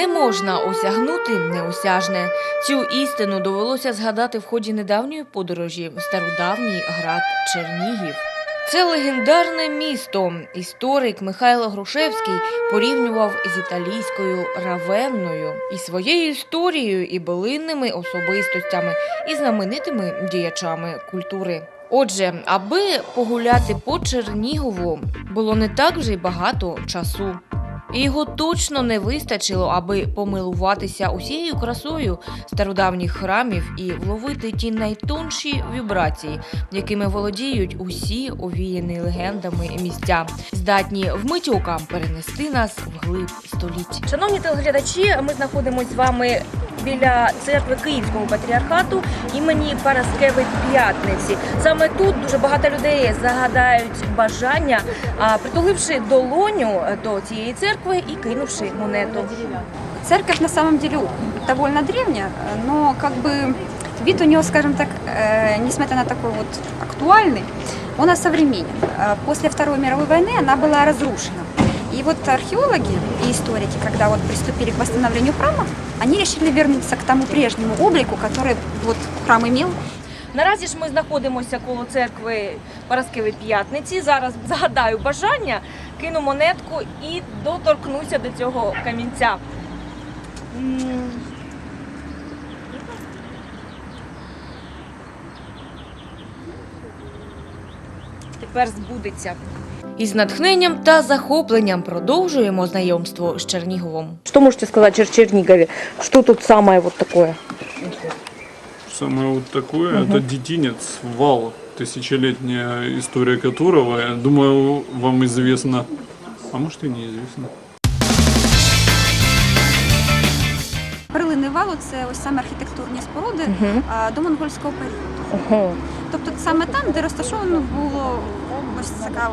Не можна осягнути неосяжне. Цю істину довелося згадати в ході недавньої подорожі в стародавній град Чернігів. Це легендарне місто. Історик Михайло Грушевський порівнював з італійською Равенною і своєю історією, і былинними особистостями, і знаменитими діячами культури. Отже, аби погуляти по Чернігову, було не так вже й багато часу. Його точно не вистачило, аби помилуватися усією красою стародавніх храмів і вловити ті найтонші вібрації, якими володіють усі овіяні легендами місця, здатні вмить окам перенести нас вглиб століть. Шановні телеглядачі, ми знаходимося з вами біля церкви Київського патріархату імені Параскеви П'ятниці. Саме тут дуже багато людей загадають бажання, а, притуливши долоню до цієї церкви і кинувши монету. Церковь на самом деле довольно древняя, но как бы вид у нее, скажем так, э, несмотря на такой вот актуальный, он осовременен. Э, После Второй мировой войны она была разрушена. И вот археологи и историки, когда вот приступили к восстановлению храма, они решили вернуться к тому прежнему облику, который вот храм имел. Наразі ж ми знаходимося коло церкви Параскеви П'ятниці. Зараз загадаю бажання, кину монетку і доторкнуся до цього камінця. Тепер збудеться. Із натхненням та захопленням продовжуємо знайомство з Черніговом. Що можете сказати о Чернігові? Що тут саме вот таке? Самое вот такое, это детинец, вал, тысячелетняя история которого, я думаю, вам известно, а может и неизвестно. Перлини валу це ось саме архітектурні споруди а, до монгольського періоду. Ого. Тобто саме там, де розташовано було ось така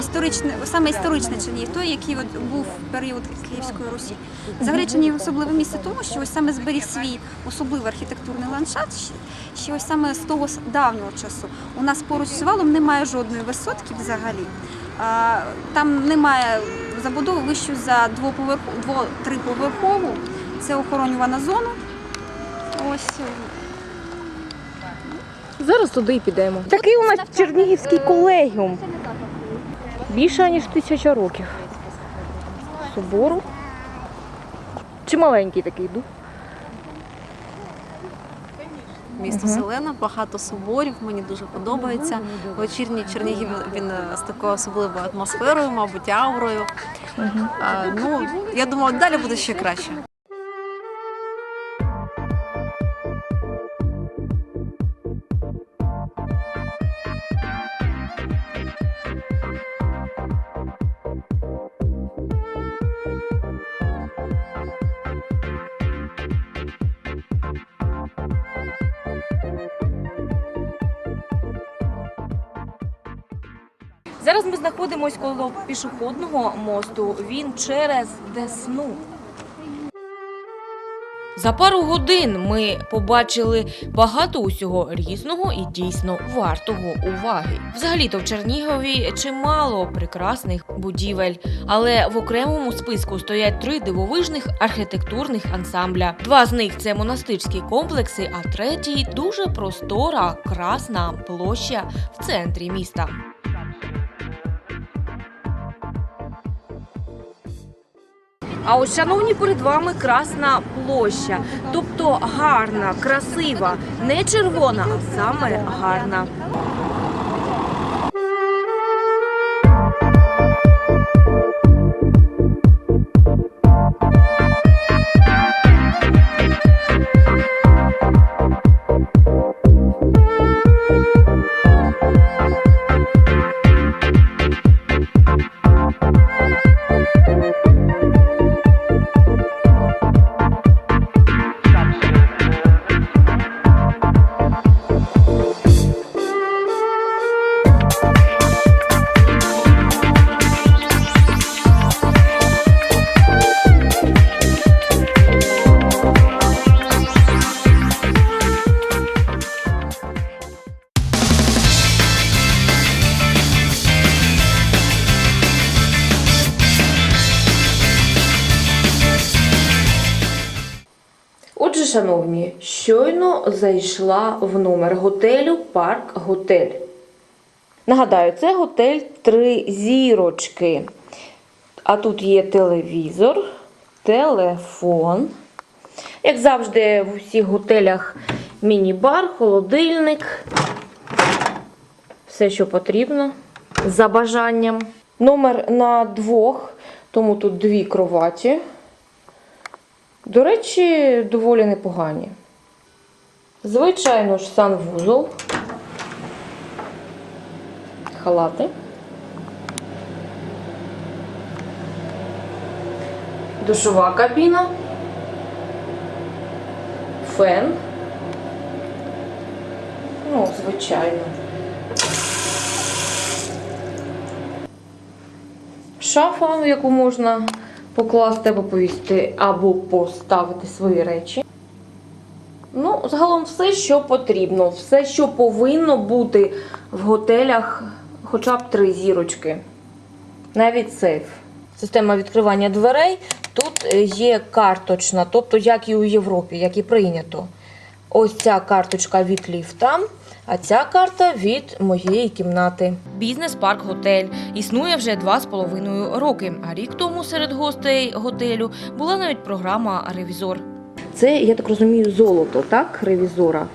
історичне, саме історичний Чернігів, той, який от був період Київської Русі. Взагалі Чернігів особливе місце тому, що ось саме зберіг свій особливий архітектурний ландшафт, ще ось саме з того давнього часу. У нас поруч з валом немає жодної висотки взагалі. Там немає забудови вищу за двоповерху, дво, триповерхову. Це охоронювана зона. Ось Зараз туди і підемо. Такий у нас чернігівський колегіум. Більше ніж тисяча років. Собору. Чи маленький такий дуб? Місто Селена, багато соборів, мені дуже подобається. Вечірній Чернігів він е, з такою особливою атмосферою, мабуть, аурою. А, ну, я думаю, далі буде ще краще. Зараз ми знаходимося коло пішохідного мосту. Він через Десну. За пару годин ми побачили багато усього різного і дійсно вартого уваги. Взагалі-то в Чернігові чимало прекрасних будівель, але в окремому списку стоять три дивовижних архітектурних ансамбля. Два з них це монастирські комплекси, а третій дуже простора, красна площа в центрі міста. А ось, шановні, перед вами Красна площа. Тобто гарна, красива, не червона, а саме гарна. Шановні, щойно зайшла в номер готелю Парк Готель. Нагадаю, це готель три зірочки. А тут є телевізор, телефон. Як завжди, в усіх готелях міні-бар, холодильник. Все, що потрібно за бажанням. Номер на двох, тому тут дві кроваті. До речі, доволі непогані. Звичайно ж, санвузол. Халати. Душова кабіна. Фен. Ну, звичайно. Шафа, яку можна покласти або повісти, або поставити свої речі. Ну, загалом все, що потрібно, все, що повинно бути в готелях, хоча б три зірочки. Навіть сейф. Система відкривання дверей тут е, є карточна, тобто як і у Європі, як і прийнято. Ось ця карточка від ліфта, а ця карта від моєї кімнати. Бізнес-парк готель існує вже два з половиною роки. А рік тому серед гостей готелю була навіть програма Ревізор. Це, я так розумію, золото, так, ревізора.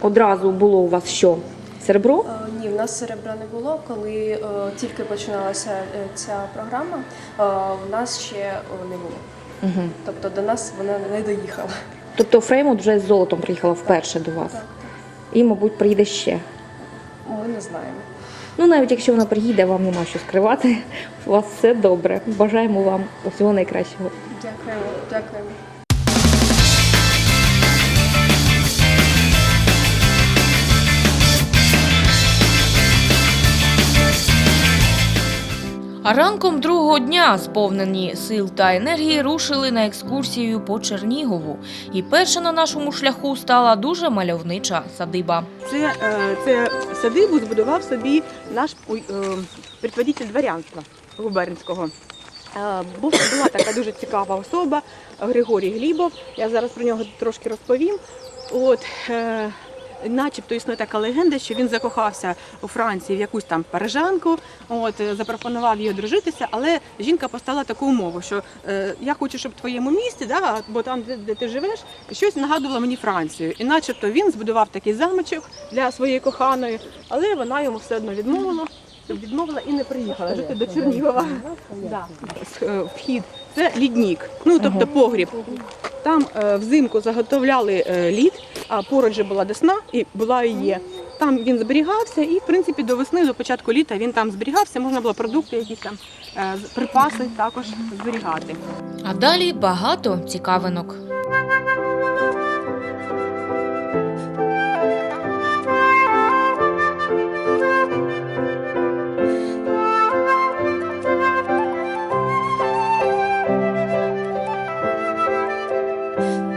Одразу було у вас що? Серебро? Е, Ні, в нас серебра не було. Коли е, тільки починалася е, ця програма, в нас ще не було. Угу. Тобто до нас вона не доїхала. Тобто Фреймут вже з золотом приїхала вперше до вас. Так, І, мабуть, приїде ще. ми не знаємо. Ну, навіть якщо вона приїде, вам нема що скривати. У вас все добре. Бажаємо вам усього найкращого. Дякуємо, дякуємо. А ранком другого дня, сповнені сил та енергії, рушили на екскурсію по Чернігову. І перша на нашому шляху стала дуже мальовнича садиба. Це, е, це садибу збудував собі наш е, предводитель дворянства губернського. Е, була така дуже цікава особа Григорій Глібов. Я зараз про нього трошки розповім. От, начебто існує така легенда, що він закохався у Франції в якусь там парижанку, от, е, запропонував їй одружитися, але жінка поставила таку умову, що е, я хочу, щоб в твоєму місті, да, бо там, де, де ти живеш, щось нагадувало мені Францію. І начебто він збудував такий замочок для своєї коханої, але вона йому все одно відмовила. Відмовила і не приїхала жити до Чернігова. Е, Вхід це ліднік, ну тобто погріб. Там е, взимку заготовляли е, лід, а поруч же була десна і була і є. Там він зберігався, і в принципі до весни, до початку літа він там зберігався. Можна було продукти, якісь там е, припаси також зберігати. А далі багато цікавинок. А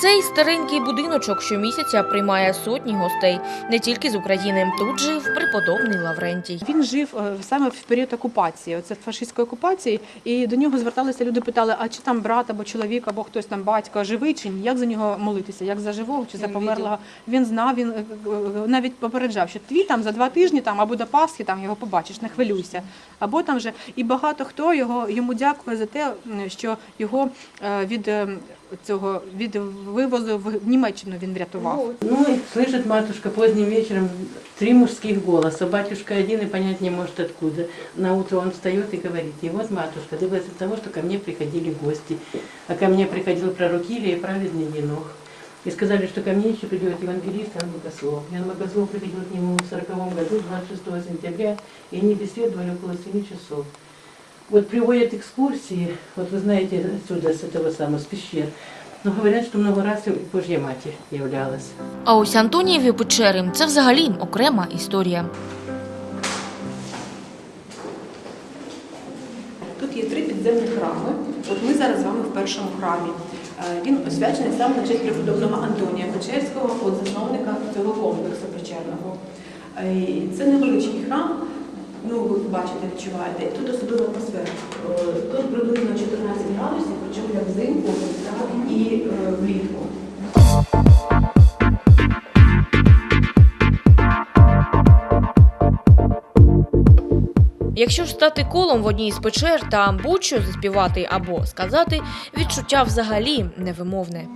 цей старенький будиночок щомісяця приймає сотні гостей не тільки з України. Тут жив преподобний Лаврентій. Він жив е, саме в період окупації, оце фашистської окупації, і до нього зверталися люди, питали, а чи там брат або чоловік, або хтось там батько живий чи ні? Як за нього молитися? Як за живого чи за померлого? Він знав, він е, е, навіть попереджав, що твій там за два тижні там або до Пасхи там його побачиш, не хвилюйся. Або там же і багато хто його йому дякує за те, що його від цього від вивозу в Німеччину він врятував. Ну и слышит матушка поздним вечером три мужских голоса. Батюшка один и понять не может откуда. На утро он встает и говорит, и вот матушка, ты от того, что ко мне приходили гости. А ко мне приходил пророк Илия и праведный Енох. И сказали, что ко мне еще придет евангелист Иоанн Богослов. Иоанн Богослов приходил к нему в 40 году, 26 сентября, и они беседовали около 7 часов. Вот приводят экскурсии, вот вы знаете отсюда, с этого самого, с пещер, но говорят, что много раз и Божья Матерь являлась. А ось Антонієві печери це взагалі окрема історія. підземні храми. От ми зараз з вами в першому храмі. Е, Він освячений саме на честь преподобного Антонія Печерського, от засновника цього комплексу печерного. Е, і Це невеличкий храм. Ну, ви бачите, відчуваєте. І Тут особлива атмосфера. Е, Тут приблизно 14 градусів, причому як взимку, так і е, влітку. Якщо ж стати колом в одній з печер та будь-що заспівати або сказати, відчуття взагалі невимовне.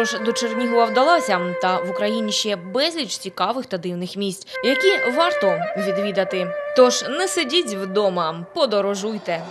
Подорож до Чернігова вдалася, та в Україні ще безліч цікавих та дивних місць, які варто відвідати. Тож не сидіть вдома, подорожуйте.